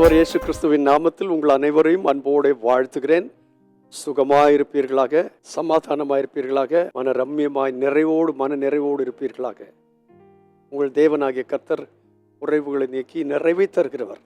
ஆண்டவர் இயேசு கிறிஸ்துவின் நாமத்தில் உங்கள் அனைவரையும் அன்போடு வாழ்த்துகிறேன். சுகமாயிருப்பீர்களாக சமாதானமாயிருப்பீர்களாக மன ரம்மியமாய் நிறைவோடு மன நிறைவோடு இருப்பீர்களாக. உங்கள் தேவனாகிய கர்த்தர் குறைவுகளை நீக்கி நிறைவை தருகிறவர்.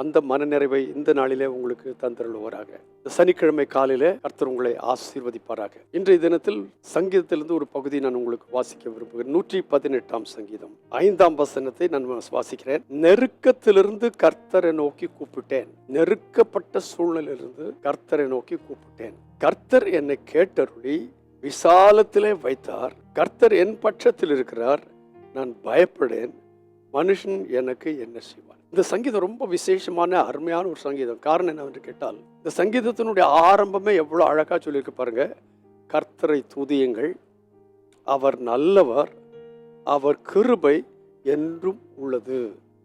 அந்த மனநிறைவை இந்த நாளிலே உங்களுக்கு தந்திருவாராக இந்த சனிக்கிழமை காலையில கர்த்தர் உங்களை ஆசீர்வதிப்பாராக. இன்றைய தினத்தில் சங்கீதத்திலிருந்து ஒரு பகுதி நான் உங்களுக்கு வாசிக்க விரும்புகிறேன். நூற்றி பதினெட்டாம் சங்கீதம். ஐந்தாம் வசனத்தை நான் வாசிக்கிறேன். நெருக்கத்திலிருந்து கர்த்தரை நோக்கி கூப்பிட்டேன். நெருக்கப்பட்ட சூழ்நிலையிலிருந்து கர்த்தரை நோக்கி கூப்பிட்டேன். கர்த்தர் என்னை கேட்டருளி விசாலத்திலே வைத்தார். கர்த்தர் என் பட்சத்தில் இருக்கிறார். நான் பயப்படேன். மனுஷன் எனக்கு என்ன செய்வான் இந்த சங்கீதம் ரொம்ப விசேஷமான அருமையான ஒரு சங்கீதம். காரணம் என்னவென்று கேட்டால் இந்த சங்கீதத்தினுடைய ஆரம்பமே எவ்வளோ அழகாக சொல்லியிருக்கு பாருங்க. கர்த்தரை துதியுங்கள். அவர் நல்லவர். அவர் கிருபை என்றும் உள்ளது.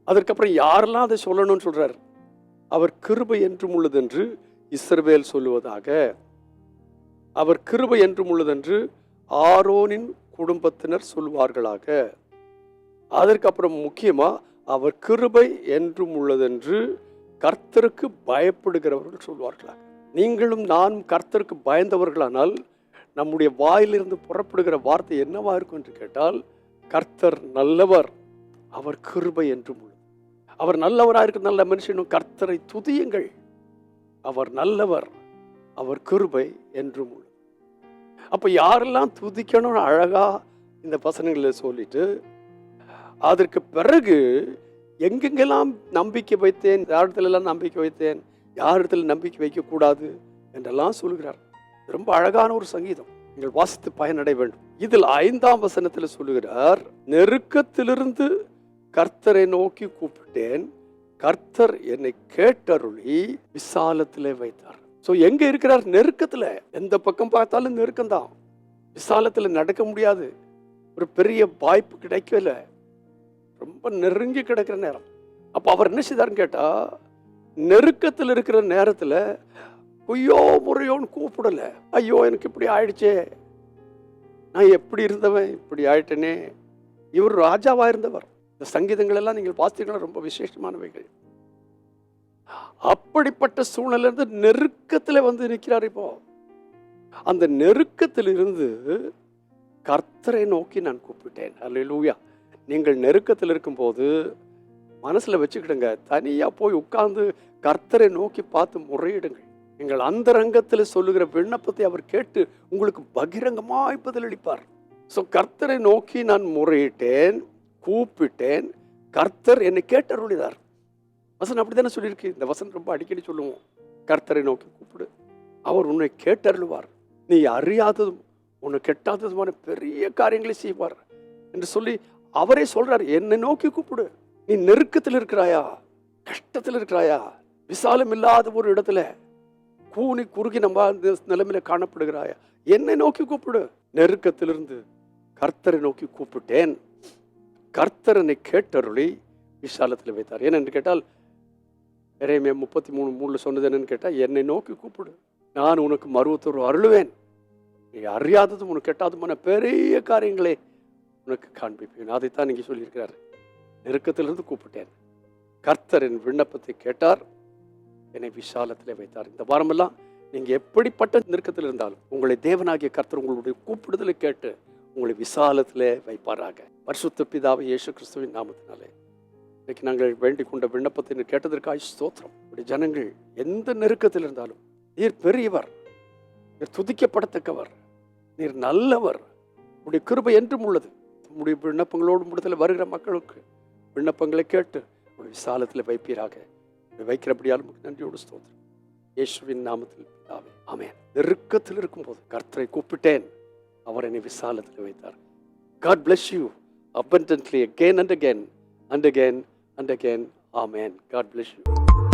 அதற்கப்புறம் யாரெல்லாம் அதை சொல்லணும்னு சொல்றார்? அவர் கிருபை என்றும் உள்ளது என்று இஸ்ரவேல் சொல்லுவதாக. அவர் கிருபை என்றும் உள்ளதென்று ஆரோனின் குடும்பத்தினர் சொல்வார்களாக அதற்கப்புறம் முக்கியமாக அவர் கிருபை என்றும் உள்ளதென்று கர்த்தருக்கு பயப்படுகிறவர்கள் சொல்வார்களாக நீங்களும் நானும் கர்த்தருக்கு பயந்தவர்களானால் நம்முடைய வாயிலிருந்து புறப்படுகிற வார்த்தை என்னவா இருக்கும் என்று கேட்டால் கர்த்தர் நல்லவர் அவர் கிருபை என்றும் உள்ளது. அவர் நல்லவராக இருக்க நல்ல மனுஷனும் கர்த்தரை துதியுங்கள். அவர் நல்லவர் அவர் கிருபை என்றும் உள்ளது. அப்போ யாரெல்லாம் துதிக்கணும்னு அழகாக இந்த வசனங்களை சொல்லிட்டு அதற்கு பிறகு எங்கெங்கெல்லாம் நம்பிக்கை வைத்தேன் யாரிடத்துல இடத்துலலாம் நம்பிக்கை வைத்தேன் யாரிடத்துல நம்பிக்கை வைக்கக்கூடாது என்றெல்லாம் சொல்லுகிறார் ரொம்ப அழகான ஒரு சங்கீதம். நீங்கள் வாசித்து பயனடை வேண்டும். இதில் ஐந்தாம் வசனத்தில் சொல்லுகிறார் நெருக்கத்திலிருந்து கர்த்தரை நோக்கி கூப்பிட்டேன். கர்த்தர் என்னை கேட்டருளி விசாலத்திலே வைத்தார். ஸோ எங்க இருக்கிறார்? நெருக்கத்தில். எந்த பக்கம் பார்த்தாலும் நெருக்கம்தான். விசாலத்தில் நடக்க முடியாது. ஒரு பெரிய வாய்ப்பு கிடைக்கல. ரொம்ப நெருங்கி கிடக்கிற நேரம். அப்போ அவர் என்ன செய்தாருன்னு கேட்டால் நெருக்கத்தில் இருக்கிற நேரத்தில் ஐயோ முறையோன்னு கூப்பிடல. ஐயோ எனக்கு இப்படி ஆயிடுச்சே. நான் எப்படி இருந்தவன்? இப்படி ஆயிட்டேனே. இவர் ராஜாவாக இருந்தவர். இந்த சங்கீதங்கள் எல்லாம் நீங்கள் பார்த்தீங்கன்னா ரொம்ப விசேஷமானவைகள். அப்படிப்பட்ட சூழ்நிலிருந்து நெருக்கத்தில் வந்து நிற்கிறார் இப்போ. அந்த நெருக்கத்தில் இருந்து கர்த்தரை நோக்கி நான் கூப்பிட்டேன். அல்லேலூயா நீங்கள் நெருக்கத்தில் இருக்கும்போது மனசில் வச்சுக்கிடுங்க. தனியாக போய் உட்கார்ந்து கர்த்தரை நோக்கி பார்த்து முறையிடுங்கள். நீங்கள் அந்த ரங்கத்தில் சொல்லுகிற விண்ணப்பத்தை அவர் கேட்டு உங்களுக்கு பகிரங்கமாய் பதிலளிப்பார். ஸோ கர்த்தரை நோக்கி நான் முறையிட்டேன் கூப்பிட்டேன். கர்த்தர் என்னை கேட்டருளிதார் வசனம் அப்படித்தானே சொல்லியிருக்கு? இந்த வசனம் ரொம்ப அடிக்கடி சொல்லுவோம். கர்த்தரை நோக்கி கூப்பிடு. அவர் உன்னை கேட்டருளுவார். நீ அறியாததும் உன்னை கெட்டாததுமான பெரிய காரியங்களை செய்வார். என்று சொல்லி அவரே சொல்றார் என்னை நோக்கி கூப்பிடு. நீ நெருக்கத்தில் இருக்கிறாயா? கஷ்டத்தில் இருக்கிறாயா? விசாலம் இல்லாத ஒரு இடத்துல கூனி குறுகி நம்ம இந்த நிலைமையில காணப்படுகிறாயா? என்னை நோக்கி கூப்பிடு. நெருக்கத்திலிருந்து கர்த்தரை நோக்கி கூப்பிட்டேன். கர்த்தர் கேட்டருளி விசாலத்தில் வைத்தார். ஏனென்று கேட்டால் இறைமே முப்பத்தி மூணு மூணில் சொன்னது என்னன்னு கேட்டால் என்னை நோக்கி கூப்பிடு. நான் உனக்கு மருவத்தொரு அருளுவேன். நீ அறியாததும் உனக்கு கெட்டாதுமான பெரிய காரியங்களே உனக்கு காண்பிப்பேன். அதைத்தான் நீங்க சொல்லியிருக்கிறார். நெருக்கத்திலிருந்து கூப்பிட்டேன். கர்த்தர் என் விண்ணப்பத்தை கேட்டார். என்னை விசாலத்திலே வைத்தார். இந்த வாரமெல்லாம் நீங்க எப்படிப்பட்ட நெருக்கத்தில் இருந்தாலும் உங்களை தேவனாகிய கர்த்தர் உங்களுடைய கூப்பிடுதலை கேட்டு உங்களை விசாலத்திலே வைப்பாராக. பரிசுத்த பிதாவை இயேசு கிறிஸ்துவின் நாமத்தினாலே. இன்னைக்கு நாங்கள் வேண்டிக் கொண்ட விண்ணப்பத்தை கேட்டதற்காக ஸ்தோத்திரம். உடைய ஜனங்கள் எந்த நெருக்கத்தில் இருந்தாலும் நீர் பெரியவர் நீர் துதிக்கப்படத்தக்கவர் நீர் நல்லவர். உடைய கிருபை என்றும் உள்ளது. உடைய விண்ணப்பங்களோடு முடிதல வருகிற மக்களுக்கு விண்ணப்பங்களை கேட்டு உடைய விசாலத்தில் வைப்பீராக உம்மை வைக்கிறபடியால் நன்றியோடு ஸ்தோத்திரம் இயேசுவின் நாமத்தில் பிதாவே ஆமென் நெருக்கத்தில் இருக்கும்போது கர்த்தரை கூப்பிட்டேன் அவர் என்னை விசாலத்தில் வைத்தார் God bless you abundantly again and again and again and again. Amen. God bless you.